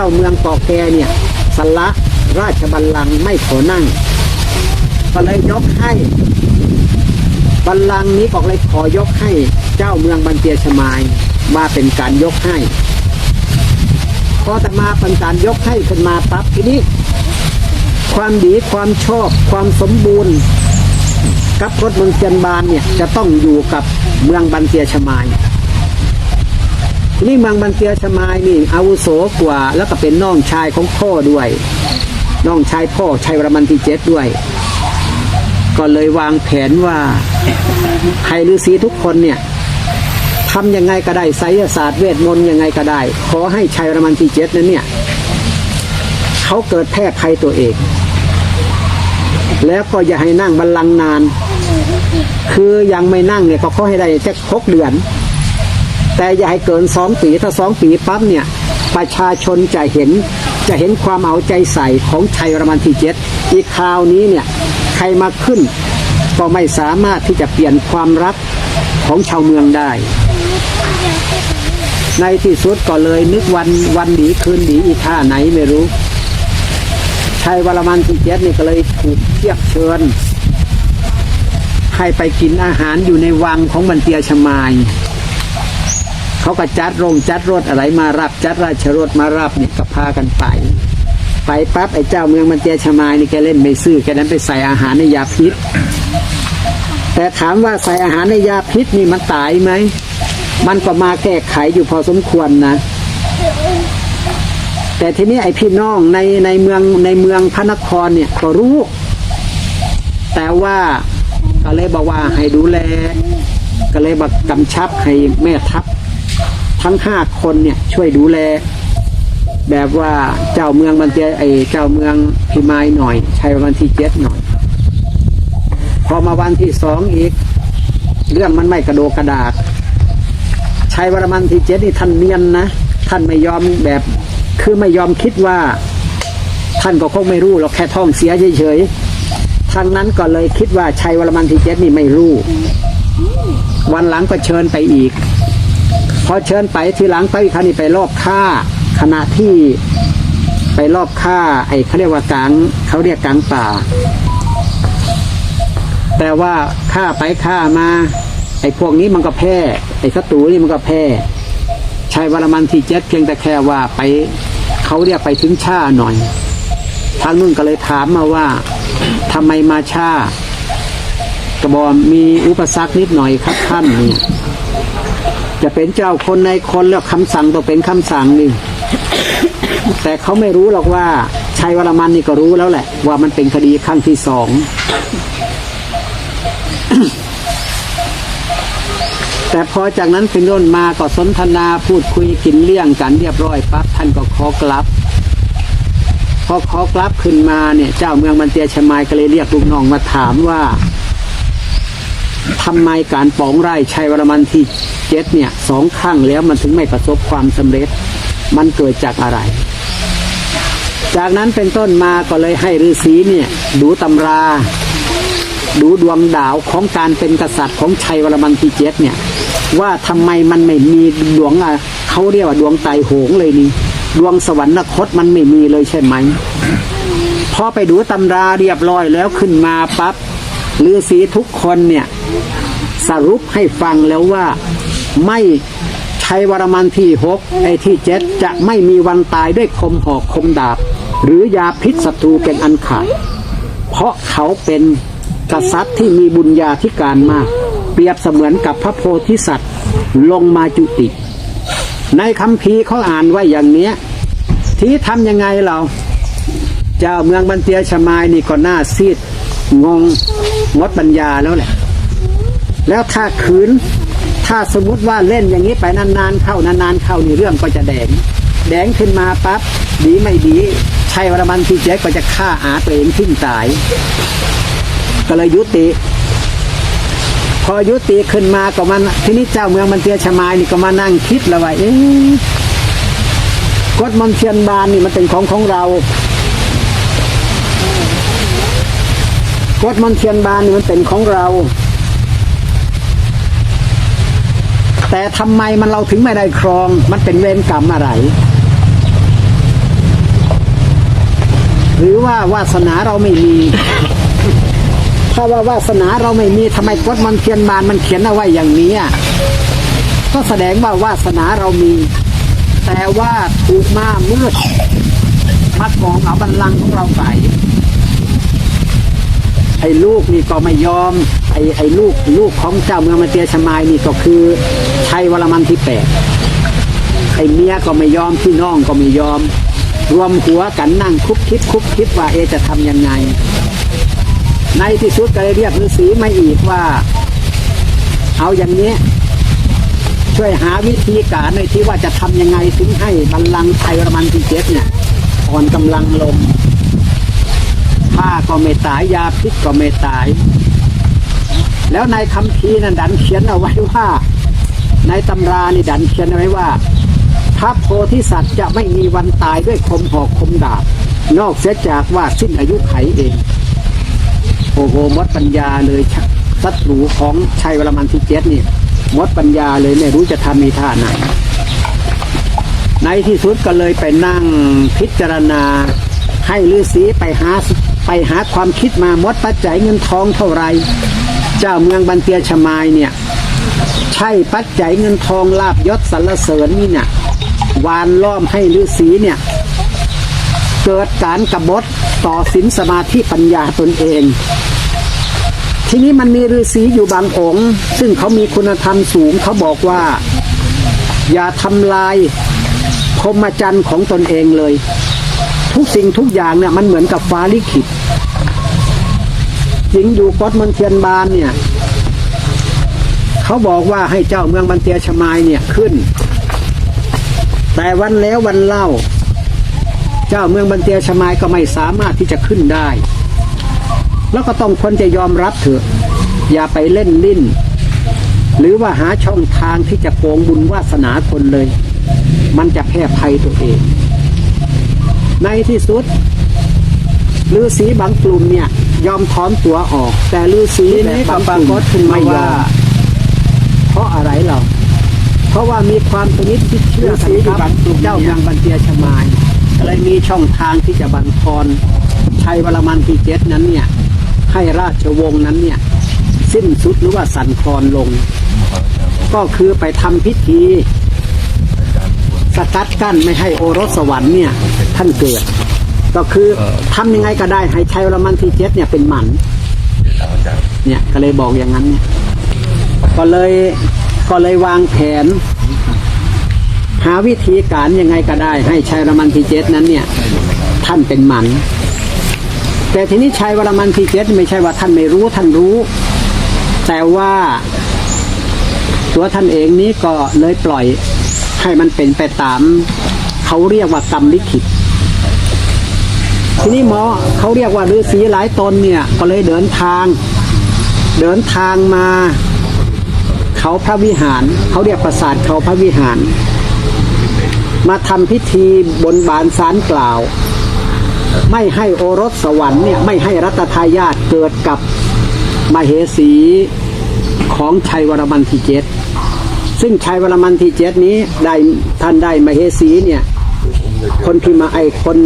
จ้าเมืองเกาะแกเนี่ยสละราชบัลลังก์ไม่ขอนั่งก็เลยยกให้บัลลังก์นี้ก็เลยขอยกให้เจ้าเมืองบันเตียชมายว่าเป็นการยกให้ พอแต่มาเป็นการยกให้ขึ้นมาปั๊บทีนี้ ความดีความชอบความสมบูรณ์ กับรถเมืองเจียนบานเนี่ยจะต้องอยู่กับเมืองบันเตียชมาย ทีนี้มืองบันเตียชมายนี่อาวุโสกว่า แล้วก็เป็นน้องชายของพ่อด้วย น้องชายพ่อชัยวรมันที่เจ็ดด้วย ก็เลยวางแผนว่าให้ฤาษีทุกคนเนี่ยทำยังไงก็ได้ไสยศาสตร์เวทมนต์ยังไงก็ได้ ขอให้ชัยวรมันที่เจ็ดนั้นเนี่ยเขาเกิดแพ้ภัยตัวเอง แล้วก็อย่าให้นั่งบัลลังก์นาน คือยังไม่นั่งเนี่ยก็ขอให้ได้แค่หกเดือน แต่อย่าให้เกินสองปีถ้าสองปีปั๊บเนี่ยประชาชนจะเห็นจะเห็นความเอาใจใส่ของชัยรมันที่เจ็ดอีกคราวนี้เนี่ยใครมาขึ้น ก็ไม่สามารถที่จะเปลี่ยนความรักของชาวเมืองได้ ในที่สุดก็เลยนึกวันวันหนีคืนหนีอีท่าไหนไม่รู้ชัยวรมันที่เจ็ดนี่ก็เลยถูกเรียกเชิญให้ไปกินอาหารอยู่ในวังของบันเตียชมาย เขาก็จัดโรงจัดรถอะไรมารับจัดราชรถมารับเนี่ยก็พากันไป ไปปั๊บไอ้เจ้าเมืองมันเตียชมายนี่แกเล่นไม่ซื่อแกนั้นไปใส่อาหารในยาพิษ แต่ถามว่าใส่อาหารในยาพิษนี่มันตายไหมมันก็มาแก้ไขอยู่พอสมควรนะ แต่ทีนี้ไอ้พี่น้องในในเมืองในเมืองพระนครเนี่ยก็รู้ แต่ว่าก็เลยบอกว่าให้ดูแล ก็เลยบอกกำชับให้แม่ทัพ ทั้งห้าคนเนี่ยช่วยดูแล แบบว่าเจ้าเมืองบันเตียไอเจ้าเมืองพิมายหน่อยชัยวันที่เจ็ดหน่อย พอมาวันที่สองอีก เรื่องมันไม่กระโดกระดากชัยวรมันที่เจ็ดนี่ท่านเนียนนะท่านไม่ยอมแบบคือไม่ยอมคิดว่า ท่านก็คงไม่รู้หรอกแค่ท้องเสียเฉยๆทางนั้นก็เลยคิดว่าชัยวรมันที่เจ็ดนี่ไม่รู้ วันหลังก็เชิญไปอีก พอเชิญไปทีหลังไปครานี้ไปรอบฆ่าขณะที่ไปรอบฆ่า ไอ้เขาเรียกว่ากลางเขาเรียกกลางป่า แต่ว่าฆ่าไปฆ่ามา ไอ้พวกนี้มันก็แพ้ไอ้ศัตรูนี่มันก็แพ้ชายวรมันที่เจ็ดเพียงแต่แค่ว่าไปเขาเรียกไปถึงชาหน่อยทางนุ่นก็เลยถามมาว่าทำไมมาชากระบอกมีอุปสรรคนิดหน่อยครับท่านเนี่ย จะเป็นเจ้าคนในคนแล้วคำสั่งต้องเป็นคำสั่งนี่แต่เขาไม่รู้หรอกว่าชัยวรมันนี่ก็รู้แล้วแหละ ว่ามันเป็นคดีครั้งที่สองแต่พอจากนั้นเป็นต้นมาก็สนทนาพูดคุยกินเลี้ยงกันเรียบร้อยปั๊บท่านก็ขอกลับ พอขอกลับขึ้นมาเนี่ย เจ้าเมืองมันเตียชมายก็เลยเรียกลูกน้องมาถามว่า ทำไมการปองไร่ชัยวรมันที่เจ็ดเนี่ยสองครั้งแล้วมันถึงไม่ประสบความสำเร็จ มันเกิดจากอะไร จากนั้นเป็นต้นมาก็เลยให้ฤาษีเนี่ยดูตำรา ดูดวงดาวของการเป็นกษัตริย์ของชัยวรมันที่เจ็ดเนี่ยว่าทำไมมันไม่มีดวงอะเขาเรียกว่าดวงไตโหงเลยนี่ดวงสวรรคตมันไม่มีเลยใช่ไหมพอไปดูตำราเรียบร้อยแล้วขึ้นมาปั๊บฤาษีทุกคนเนี่ย สรุปให้ฟังแล้วว่าไม่ชัยวรมันที่หกไอ้ที่เจ็ดจะไม่มีวันตายด้วยคมหอกคมดาบ หรือยาพิษศัตรูเป็นอันขาด เพราะเขาเป็นกษัตริย์ที่มีบุญญาธิการมาก เปรียบเสมือนกับพระโพธิสัตว์ลงมาจุติ ในคำพีร์เขาอ่านไว้อย่างเนี้ยที่ทำยังไงเรา เจ้าเมืองบันเตียชมายนี่ก็น่าซีด งงงดปัญญาแล้วแหละ แล้วถ้าขืน ถ้าสมมติว่าเล่นอย่างนี้ไปนานๆเข้านานๆเข้านี่เรื่องก็จะแดง แดงขึ้นมาปั๊บดีไม่ดีชัยวรมันที่เจ๊ก็จะฆ่าอาตัวเองทิ้งตาย ก็เลยยุติ พอยุติขึ้นมาก็มันทีนี้เจ้าเมืองมันเตียชมายนี่ก็มานั่งคิดแล้วว่าเอ๊ะกฎมนเทียนบานนี่มันเป็นของของเรากฎมนเทียนบานนี่มันเป็นของเรา แต่ทำไมมันเราถึงไม่ได้ครอง มันเป็นเวรกรรมอะไร หรือว่าวาสนาเราไม่มีถ้าว่าวาสนาเราไม่มีทำไมกฎมันเทียนบานมันเขียนเอาไว้อย่างนี้ก็แสดงว่าวาสนาเรามี แต่ว่าถูกมามืดมากองเอาบัลลังก์ของเราไป ไอ้ลูกนี่ก็ไม่ยอม ไอ้ไอ้ลูกลูกของเจ้าเมืองมาเตียชมายนี่ก็คือชัยวรมันที่แปดไอ้เมียก็ไม่ยอมพี่น้องก็ไม่ยอม รวมหัวกันนั่งคุบคิดคุบคิดว่าเอจะทำยังไง ในที่สุดก็เลยเรียกฤาษีมาอีกว่า เอาอย่างนี้ ช่วยหาวิธีการในอยที่ว่าจะทำยังไงถึงให้บัลลังก์ไทยวรมันที่เจ็ดเนี่ยอ่อนกำลังลง ผ้าก็ไม่ตายยาพิษก็ไม่ตาย แล้วในคำพีนั้นดันเขียนเอาไว้ว่า ในตำรานี่ดันเขียนเอาไว้ว่าพระโพธิสัตว์จะไม่มีวันตายด้วยคมหอกคมดาบ นอกเสียจากว่าสิ้นอายุไขเอง โอ้โหมดปัญญาเลยชะศัตรูของชัยวรมันที่เจ็ดนี่มดปัญญาเลยไม่รู้จะทำมีท่าไหนในที่สุดก็เลยไปนั่งพิจารณาให้ฤาษีไปหา ไปหาความคิดมาหมดปัจจัยเงินทองเท่าไร เจ้าเมืองบันเตียชมายเนี่ยใช่ปัจจัยเงินทองลาบยศสรรเสริญนี่เนี่ยวานล้อมให้ฤาษีเนี่ย เกิดการกบฏต่อศีลสมาธิปัญญาตนเอง ทีนี้มันมีฤาษีอยู่บางองค์ ซึ่งเขามีคุณธรรมสูงเขาบอกว่า อย่าทำลายพรหมจรรย์ของตนเองเลย ทุกสิ่งทุกอย่างเนี่ยมันเหมือนกับฟ้าลิขิตจริงอยู่กฎมนเทียนบานเนี่ย เขาบอกว่าให้เจ้าเมืองบันเตียชมายเนี่ยขึ้น แต่วันแล้ววันเล่า เจ้าเมืองบันเตียชมายก็ไม่สามารถที่จะขึ้นได้ แล้วก็ต้องคนจะยอมรับเถอะ อย่าไปเล่นลิ้น หรือว่าหาช่องทางที่จะโกงบุญวาสนาคนเลย มันจะแพร่ภัยตัวเอง ในที่สุดฤาษีบางกลุ่มเนี่ย ยอมถอนตัวออก แต่ฤาษีแบบบางกลุ่มไม่ยอมเพราะอะไรเราเพราะว่ามีความสนิทที่เชื่อกันครับเจ้าเมืองบันเตียชมายเลยมีช่องทางที่จะบันทอนชัยวรมันที่เจ็ดนั้นเนี่ย ให้ราชวงศ์นั้นเนี่ย สิ้นสุดหรือว่าสั่นคลอนลง ก็คือไปทำพิธี สกัดกั้นไม่ให้โอรสสวรรค์เนี่ย ท่านเกิด ก็คือทำยังไงก็ได้ให้ชัยวรมันที่เจ็ดเนี่ยเป็นหมันเนี่ยก็เลยบอกอย่างนั้นเนี่ย ก็เลยก็เลยวางแผน หาวิธีการยังไงก็ได้ ให้ชัยวรมันที่เจ็ดนั้นเนี่ย ท่านเป็นหมัน แต่ทีนี้ชัยวรมันที่เจ็ดไม่ใช่ว่าท่านไม่รู้ท่านรู้ แต่ว่าตัวท่านเองนี้ก็เลยปล่อยให้มันเป็นไปตาม เขาเรียกว่ากรรมลิขิต ทีนี้หมอเขาเรียกว่าฤาษีหลายตนเนี่ยก็เลยเดินทาง เดินทางมา เขาพระวิหาร เขาเรียกปราสาทเขาพระวิหาร มาทำพิธีบนบานสารกล่าว ไม่ให้โอรสสวรรค์เนี่ยไม่ให้รัตทายาทเกิดกับมเหสีของชัยวรมันที่เจ็ดซึ่งชัยวรมันที่เจ็ดนี้ได้ท่านได้มเหสีเนี่ยคนพิมาไอคน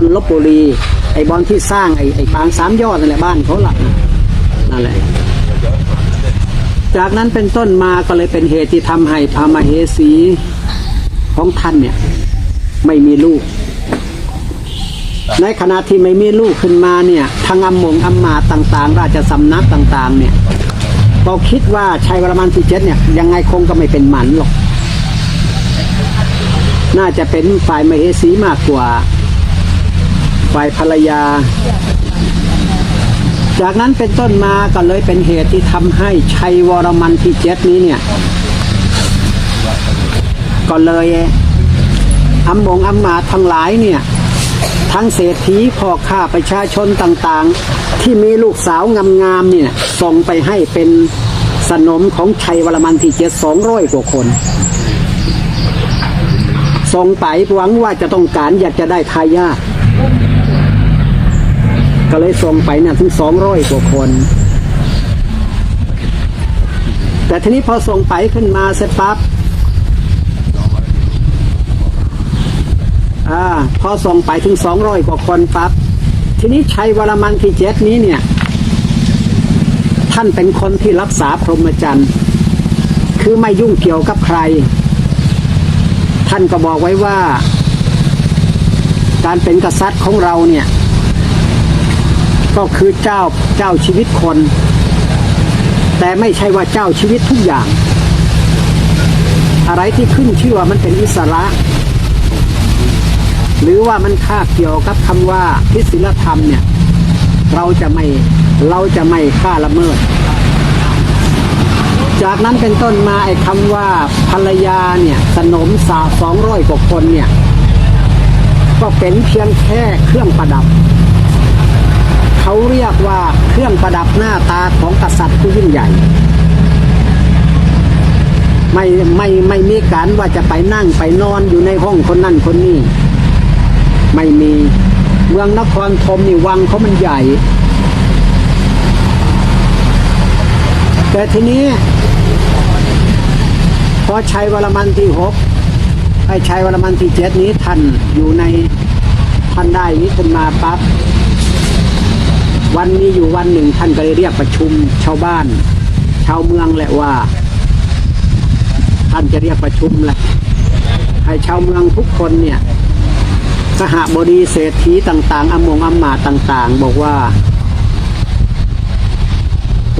คนลบบุรี ไอ้บอลที่สร้างไอ้ไอ้ปางสามยอดนั่นแหละบ้านเขาหลักนั่นแหละจากนั้นเป็นต้นมาก็เลยเป็นเหตุที่ทำให้พระมเหสีของท่านเนี่ย ไม่มีลูก ในขณะที่ไม่มีลูกขึ้นมาเนี่ยทางอำมงอำมาต่างๆ ราชสำนักต่างๆ เนี่ยก็คิดว่าชัยวรมันที่เจ็ดเนี่ยยังไงคงก็ไม่เป็นหมันหรอก น่าจะเป็นฝ่ายมเหสีมากกว่า ฝ่ายภรรยา จากนั้นเป็นต้นมาก็เลยเป็นเหตุที่ทำให้ชัยวรมันที่เจ็ดนี้เนี่ย ก็เลยอำมงอำมาตทั้งหลายเนี่ย ทั้งเศรษฐีพ่อข้าประชาชนต่างๆ ที่มีลูกสาวงามๆเนี่ยส่งไปให้เป็นสนมของชัยวรมันที่เจ็ดสองร้อยกว่าคนส่งไปหวังว่าจะต้องการอยากจะได้ทายาท ก็เลยส่งไปเนี่ยถึงสองร้อยกว่าคน แต่ทีนี้พอส่งไปขึ้นมาเสร็จปั๊บอ่าพอส่งไปถึงสองร้อยกว่าคนปั๊บทีนี้ชัยวรมันที่เจ็ดนี้เนี่ย ท่านเป็นคนที่รักษาพรหมจรรย์ คือไม่ยุ่งเกี่ยวกับใคร ท่านก็บอกไว้ว่า การเป็นกษัตริย์ของเราเนี่ย ก็คือเจ้าเจ้าชีวิตคน แต่ไม่ใช่ว่าเจ้าชีวิตทุกอย่าง อะไรที่ขึ้นชื่อว่ามันเป็นอิสระ หรือว่ามันค่าเกี่ยวกับคำว่าพิศิลธรรมเนี่ย เราจะไม่เราจะไม่ฆ่าละเมิด จากนั้นเป็นต้นมาไอ้คำว่าภรรยาเนี่ยสนมสาสองร้อยกว่าคนเนี่ย ก็เป็นเพียงแค่เครื่องประดับ เขาเรียกว่าเครื่องประดับหน้าตาของกษัตริย์ผู้ยิ่งใหญ่ ไม่ไม่ไม่มีการว่าจะไปนั่งไปนอนอยู่ในห้องคนนั่นคนนี้ ไม่มีเมืองนครธมนี่วังเขามันใหญ่ แต่ทีนี้ พอชัยวรมันที่หกไอ้ชัยวรมันที่เจ็ดนี้ท่านอยู่ในท่านได้นี้ขึ้นมาปั๊บ วันนี้อยู่วันหนึ่งท่านก็เลยเรียกประชุมชาวบ้าน ชาวเมืองแหละว่า ท่านจะเรียกประชุมแหละให้ชาวเมืองทุกคนเนี่ยสหบดีเศรษฐีต่าง ๆอมงอำมาต่าง ๆ บอกว่า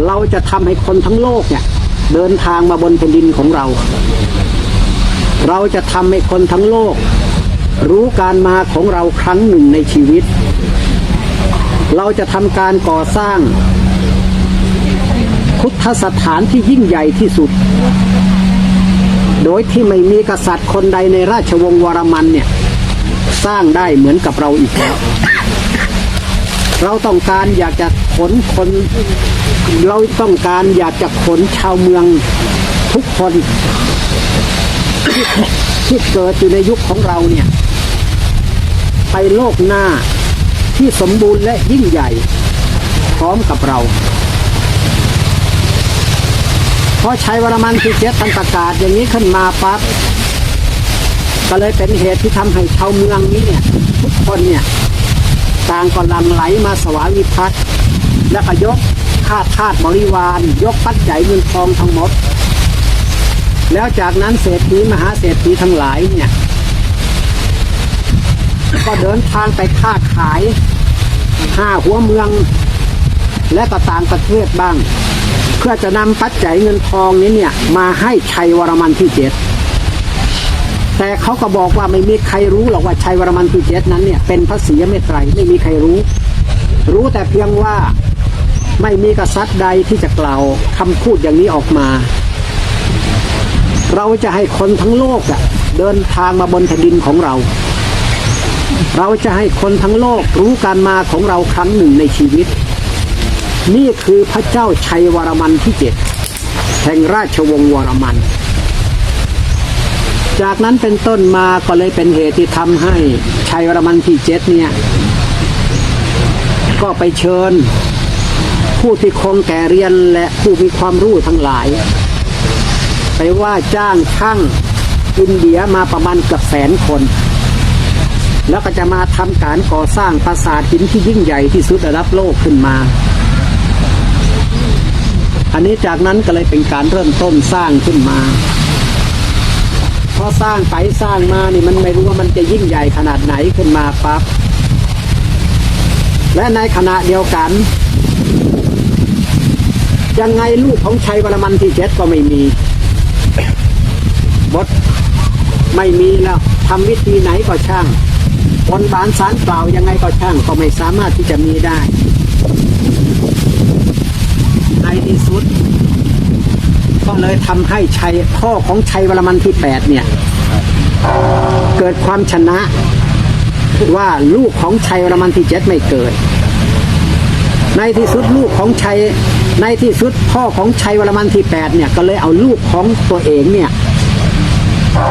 เราจะทำให้คนทั้งโลกเนี่ย เดินทางมาบนแผ่นดินของเรา เราจะทำให้คนทั้งโลก รู้การมาของเราครั้งหนึ่งในชีวิต เราจะทำการก่อสร้าง พุทธสถานที่ยิ่งใหญ่ที่สุด โดยที่ไม่มีกษัตริย์คนใดในราชวงศ์วรมันเนี่ย สร้างได้เหมือนกับเราอีกแล้วเราต้องการอยากจะขนคน เราต้องการอยากจะขนชาวเมืองทุกคนที่ที่เกิดอยู่ในยุคของเราเนี่ย ไปโลกหน้า ที่สมบูรณ์และยิ่งใหญ่ พร้อมกับเรา พอชัยวรมันที่เจ็ดท่านประกาศอย่างนี้ขึ้นมาปั๊บก็เลยเป็นเหตุที่ทำให้ชาวเมืองนี้เนี่ย ทุกคนเนี่ย ต่างก็ลังไหลมาสวาวิภัตและก็ยกข้าทาสบริวาร ยกปัจจัยเงินทองทั้งหมด แล้วจากนั้นเศรษฐีมหาเศรษฐีทั้งหลายเนี่ย ก็เดินทางไปค้าขายห้าหัวเมือง และก็ต่างประเทศบ้าง เพื่อจะนำปัจจัยเงินทองนี้เนี่ยมาให้ชัยวรมันที่เจ็ดแต่เขาก็บอกว่าไม่มีใครรู้หรอกว่าชัยวรมันที่เจ็ดนั้นเนี่ยเป็นพระศรีเมตไตรไม่มีใครรู้ รู้แต่เพียงว่าไม่มีกษัตริย์ใดที่จะกล่าวคำพูดอย่างนี้ออกมา เราจะให้คนทั้งโลกอะเดินทางมาบนแผ่นดินของเรา เราจะให้คนทั้งโลกรู้การมาของเราครั้งหนึ่งในชีวิต นี่คือพระเจ้าชัยวรมันที่เจ็ดแห่งราชวงศ์วรมัน จากนั้นเป็นต้นมาก็เลยเป็นเหตุที่ทำให้ชัยวรมันที่เจ็ดเนี่ย ก็ไปเชิญ ผู้ที่คงแก่เรียนและผู้มีความรู้ทั้งหลาย ไปว่าจ้างช่างอินเดียมาประมาณเกือบแสนคน แล้วก็จะมาทำการก่อสร้างปราสาทหินที่ยิ่งใหญ่ที่สุดระดับโลกขึ้นมา อันนี้จากนั้นก็เลยเป็นการเริ่มต้นสร้างขึ้นมาพอสร้างไปสร้างมานี่มันไม่รู้ว่ามันจะยิ่งใหญ่ขนาดไหนขึ้นมาปั๊บและในขณะเดียวกัน ยังไงลูกของชัยวรมันที่เจ็ดก็ไม่มีบทไม่มีแล้วทำวิธีไหนก็ช่าง บนบานสารเปล่ายังไงก็ช่างก็ไม่สามารถที่จะมีได้ในที่สุด ก็เลยทำให้ชัยพ่อของชัยวรมันที่แปดเนี่ย เกิดความชนะว่าลูกของชัยวรมันที่เจ็ดไม่เกิด ในที่สุดลูกของชัยในที่สุดพ่อของชัยวรมันที่แปดเนี่ยก็เลยเอาลูกของตัวเองเนี่ย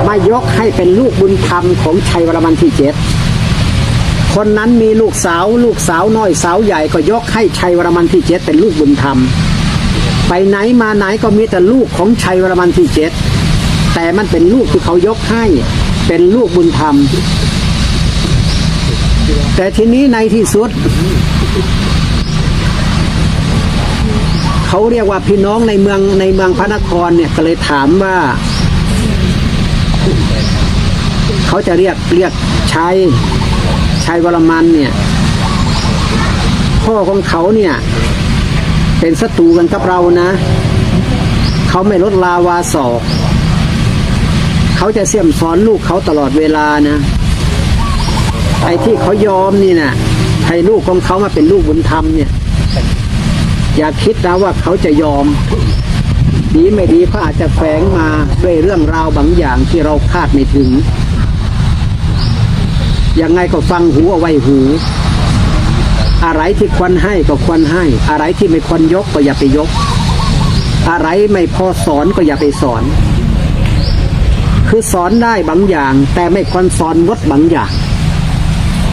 มายกให้เป็นลูกบุญธรรมของชัยวรมันที่เจ็ด คนนั้นมีลูกสาว ลูกสาวน้อยสาวใหญ่ก็ยกให้ชัยวรมันที่เจ็ดเป็นลูกบุญธรรม ไปไหนมาไหนก็มีแต่ลูกของชัยวรมันที่เจ็ดแต่มันเป็นลูกที่เขายกให้ เป็นลูกบุญธรรม แต่ทีนี้ในที่สุด เขาเรียกว่าพี่น้องในเมืองในเมืองพระนครเนี่ยก็เลยถามว่า เขาจะเรียกเรียกชัย ชัยวรมันเนี่ย พ่อของเขาเนี่ย เป็นศัตรูกันกับเรานะ เขาไม่ลดลาวาศอกเขาจะเสี่ยมสอนลูกเขาตลอดเวลานะไอ้ที่เขายอมนี่นะให้ลูกของเขามาเป็นลูกบุญธรรมเนี่ย อย่าคิดนะว่าเขาจะยอมดีไม่ดีเขาอาจจะแฝงมาด้วยเรื่องราวบางอย่างที่เราคาดไม่ถึง ยังไงก็ฟังหูเอาไว้หู อะไรที่ควรให้ก็ควรให้ อะไรที่ไม่ควรยกก็อย่าไปยก อะไรไม่พอสอนก็อย่าไปสอน คือสอนได้บางอย่าง แต่ไม่ควรสอนวดบางอย่าง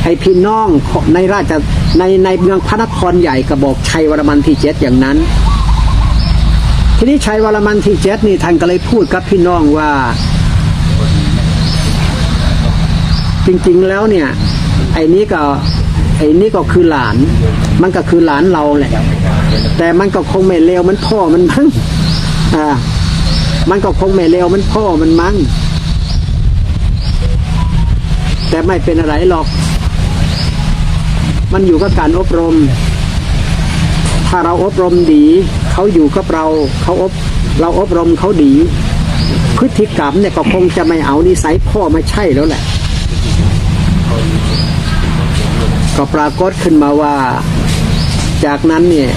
ให้พี่น้องในราชในในเมืองพระนครใหญ่ก็บอกชัยวรมันที่เจ็ดอย่างนั้น ทีนี้ชัยวรมันที่เจ็ดนี่ท่านก็เลยพูดกับพี่น้องว่า จริงๆแล้วเนี่ยไอ้นี้ก็ไอ้นี้ก็คือหลาน มันก็คือหลานเราแหละ แต่มันก็คงไม่เลวมันพ่อมันมั้งอ่ามันก็คงไม่เลวมันพ่อมันมั้งแต่ไม่เป็นอะไรหรอก มันอยู่กับการอบรม ถ้าเราอบรมดี เขาอยู่กับเรา เขาอบ เราอบรมเขาดี พฤติกรรมเนี่ยก็คงจะไม่เอานิสัยพ่อมาใช่แล้วแหละ ก็ปรากฏขึ้นมาว่า จากนั้นเนี่ย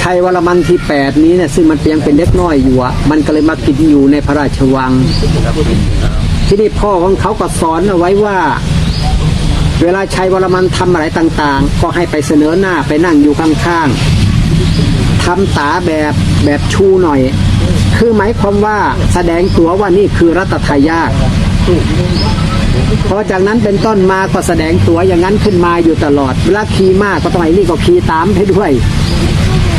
ชัยวรมันที่แปดนี้เนี่ยซึ่งมันยังเป็นเล็กน้อยอยู่อะมันก็เลยมากินอยู่ในพระราชวัง ที่นี่พ่อของเขาก็สอนเอาไว้ว่า เวลาชัยวรมันทำอะไรต่างๆ ก็ให้ไปเสนอหน้าไปนั่งอยู่ข้างๆทำตาแบบแบบชูหน่อย คือหมายความว่าแสดงตัวว่านี่คือรัตทายาท พอจากนั้นเป็นต้นมาก็แสดงตัวอย่างนั้นขึ้นมาอยู่ตลอด เวลาขี่มากก็ต้องไอ้นี่ก็ขี่ตามให้ด้วย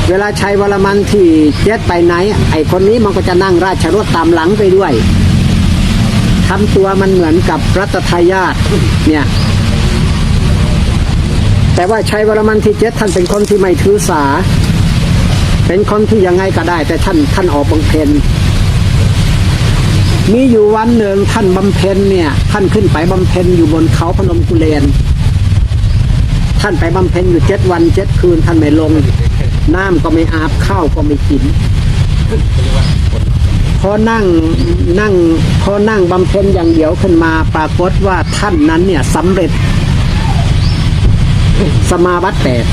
เวลาชัยวรมันที่เจ็ดไปไหน ไอ้คนนี้มันก็จะนั่งราชรถตามหลังไปด้วยทำตัวมันเหมือนกับรัตทายาทเนี่ยแต่ว่าชัยวรมันที่เจ็ดท่านเป็นคนที่ไม่ถือสา เป็นคนที่ยังไงก็ได้ แต่ท่านท่านออกบำเพ็ญ มีอยู่วันหนึ่งท่านบำเพ็ญเนี่ย ท่านขึ้นไปบำเพ็ญอยู่บนเขาพนมกุเลน ท่านไปบำเพ็ญอยู่เจ็ดวันเจ็ดคืนท่านไม่ลง น้ำก็ไม่อาบข้าวก็ไม่กินพอนั่งนั่งพอนั่งบำเพ็ญอย่างเดียวขึ้นมาปรากฏว่าท่านนั้นเนี่ยสำเร็จ สมาบัติแปด